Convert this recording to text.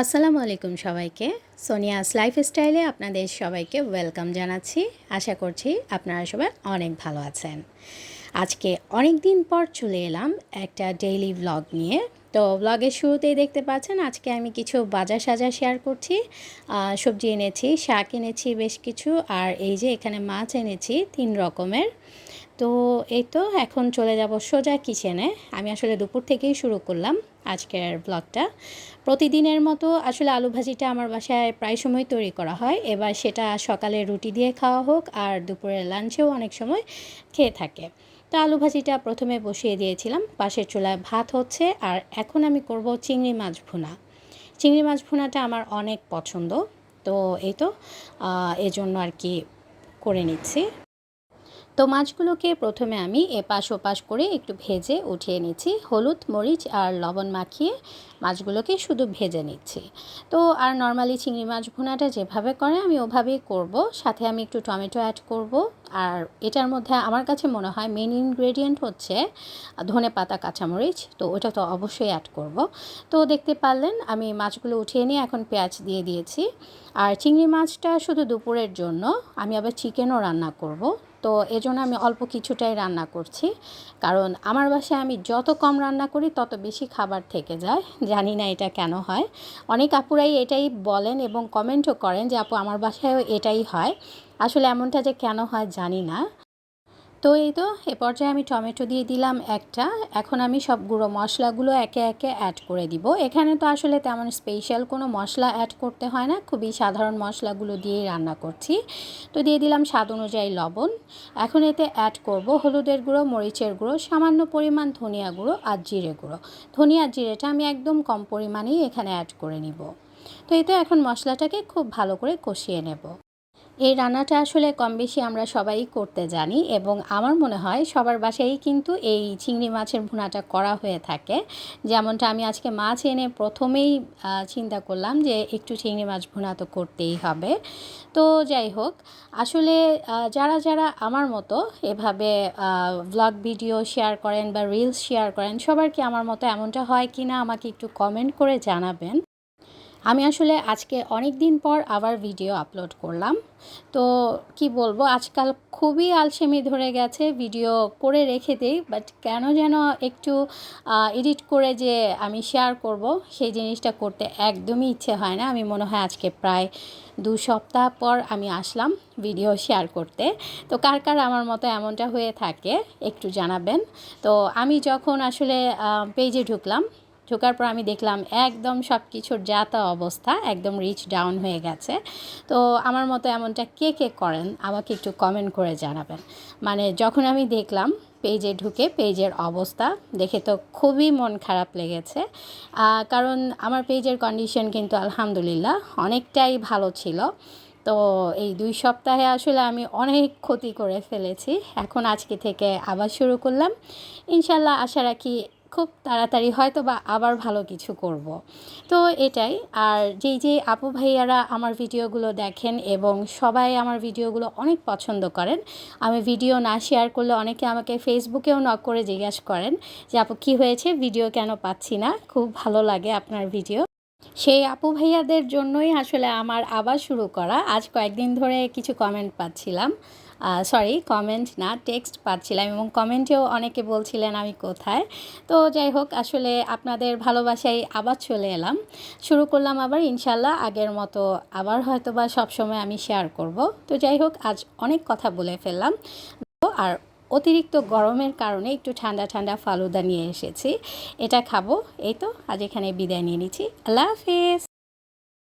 আসসালামু আলাইকুম সবাইকে। সোনিয়াস লাইফস্টাইলে আপনাদের সবাইকে ওয়েলকাম জানাচ্ছি। আশা করছি আপনারা সবাই অনেক ভালো আছেন। আজকে অনেক দিন পর চলে এলাম একটা ডেইলি ব্লগ নিয়ে। তো ব্লগের শুরুতেই দেখতে পাচ্ছেন, আজকে আমি কিছু বাজার সাজা শেয়ার করছি। সবজি এনেছি, শাক এনেছি বেশ কিছু, আর এই যে এখানে মাছ এনেছি, তিন রকমের। তো এই তো, এখন চলে যাব সোজা কিচেনে আমি আসলে দুপুর থেকেই শুরু করলাম আজকের ব্লগটা প্রতিদিনের মতো আসলে আলু ভাজিটা আমার বাসায় প্রায় সময় তৈরি করা হয়। এবার সেটা সকালে রুটি দিয়ে খাওয়া হোক, আর দুপুরের লাঞ্চেও অনেক সময় খেয়ে থাকে। তো আলু ভাজিটা প্রথমে বসিয়ে দিয়েছিলাম। পাশের চুলায় ভাত হচ্ছে আর এখন আমি করব চিংড়ি মাছ ভুনা। চিংড়ি মাছ ভুনাটা আমার অনেক পছন্দ। তো এই তো এজন্য আর কি করে নিচ্ছি। তো মাছগুলোকে প্রথমে আমি এপাশ ওপাশ করে একটু ভেজে উঠিয়ে নিচ্ছি। হলুদ, মরিচ আর লবণ মাখিয়ে মাছগুলোকে শুধু ভেজে নিচ্ছি। তো আর নর্মালি চিংড়ি মাছ ভুনাটা যেভাবে করে আমি ওভাবেই করব। সাথে আমি একটু টমেটো অ্যাড করব। আর এটার মধ্যে আমার কাছে মনে হয় মেন ইনগ্রেডিয়েন্ট হচ্ছে ধনে পাতা, কাঁচামরিচ। তো ওটা তো অবশ্যই অ্যাড করব। তো দেখতে পারলেন, আমি মাছগুলো উঠিয়ে নিয়ে এখন পেঁয়াজ দিয়ে দিয়েছি। আর চিংড়ি মাছটা শুধু দুপুরের জন্য, আমি আবার চিকেনও রান্না করব। তো এজন্য আমি অল্প কিছুটাই রান্না করছি। কারণ আমার বাসায় আমি যত কম রান্না করি, তত বেশি খাবার থেকে যায়। জানি না এটা কেন হয়। অনেক আপুরাই এটাই বলেন এবং কমেন্টও করেন যে, আপু, আমার বাসায়ও এটাই হয়। আসলে এমনটা যে কেন হয় জানি না। তো এই তো, এ পর্যায়ে আমি টমেটো দিয়ে দিলাম একটা। এখন আমি সব গুঁড়ো মশলাগুলো একে একে অ্যাড করে দিব। এখানে তো আসলে তেমন স্পেশাল কোনো মশলা অ্যাড করতে হয় না, খুবই সাধারণ মশলাগুলো দিয়েই রান্না করছি। তো দিয়ে দিলাম স্বাদ অনুযায়ী লবণ। এখন এতে অ্যাড করব হলুদের গুঁড়ো, মরিচের গুঁড়ো, সামান্য পরিমাণ ধনিয়া গুঁড়ো আর জিরে গুঁড়ো। ধনিয়া জিরেটা আমি একদম কম পরিমাণেই এখানে অ্যাড করে নিব। তো এই তো এখন মশলাটাকে খুব ভালো করে কষিয়ে নেব। এই রান্নাটা আসলে কম বেশি আমরা সবাই করতে জানি এবং আমার মনে হয় সবার বাসায়ই কিন্তু এই চিংড়ি মাছের ভুনাটা করা হয়ে থাকে। যেমনটা আমি আজকে মাছ এনে প্রথমেই চিন্তা করলাম যে একটু চিংড়ি মাছ ভুনা তো করতেই হবে। তো যাই হোক, আসলে যারা যারা আমার মতো এভাবে ব্লগ ভিডিও শেয়ার করেন বা রিলস শেয়ার করেন, সবার কি আমার মতো এমনটা হয় কি না আমাকে একটু কমেন্ট করে জানাবেন। আমি আসলে আজকে অনেক দিন পর আবার ভিডিও আপলোড করলাম। তো কি বলব, আজকাল খুবই আলসেমি ধরে গেছে ভিডিও করে রেখে দিই বাট কেন যেন একটু এডিট করে যে আমি শেয়ার করব, সেই জিনিসটা করতে একদমই ইচ্ছে হয় না। আমি মনে হয় আজকে প্রায় দু সপ্তাহ পর আমি আসলাম ভিডিও শেয়ার করতে। তো কার কার আমার মতো এমনটা হয়ে থাকে একটু জানাবেন। তো আমি যখন আসলে পেজে ঢুকলাম ঢোকার পর আমি দেখলাম একদম সব কিছুর যা তা অবস্থা, একদম রিচ ডাউন হয়ে গেছে। তো আমার মতো এমনটা কে কে করেন, আমাকে একটু কমেন্ট করে জানাবেন। মানে যখন আমি দেখলাম পেজে ঢুকে পেজের অবস্থা, দেখে তো খুবই মন খারাপ লেগেছে। কারণ আমার পেজের কন্ডিশন কিন্তু আলহামদুলিল্লাহ অনেকটাই ভালো ছিল। তো এই দুই সপ্তাহে আসলে আমি অনেক ক্ষতি করে ফেলেছি। এখন আজকে থেকে আবার শুরু করলাম। ইনশাল্লাহ আশা রাখি খুব তাড়াতাড়ি হয়তো বা আবার ভালো কিছু করব। তো এটাই, আর যেই যে আপু ভাইয়ারা আমার ভিডিওগুলো দেখেন এবং সবাই আমার ভিডিওগুলো অনেক পছন্দ করেন, আমি ভিডিও না শেয়ার করলে অনেকে আমাকে ফেসবুকেও নক করে জিজ্ঞাসা করেন যে, আপু, কী হয়েছে? ভিডিও কেন পাচ্ছি না? খুব ভালো লাগে আপনার ভিডিও। সেই আপু ভাইয়াদের জন্যই আসলে আমার আবার শুরু করা। আজ কয়েকদিন ধরে কিছু কমেন্ট পাচ্ছিলাম। সরি কমেন্ট না টেক্সট পাচ্ছিলাম এবং কমেন্টেও অনেকে বলছিলেন আমি কোথায়। তো যাই হোক, আসলে আপনাদের ভালোবাসায় আবার চলে এলাম। শুরু করলাম আবার ইনশাল্লাহ আগের মতো আবার হয়তো বা সবসময় আমি শেয়ার করব। তো যাই হোক, আজ অনেক কথা বলে ফেললাম। আর অতিরিক্ত গরমের কারণে একটু ঠান্ডা ঠান্ডা ফালুদা নিয়ে এসেছি। এটা খাব, এই তো, আজ এখানে বিদায় নিয়ে নিচ্ছি। আল্লাহ হাফেজ!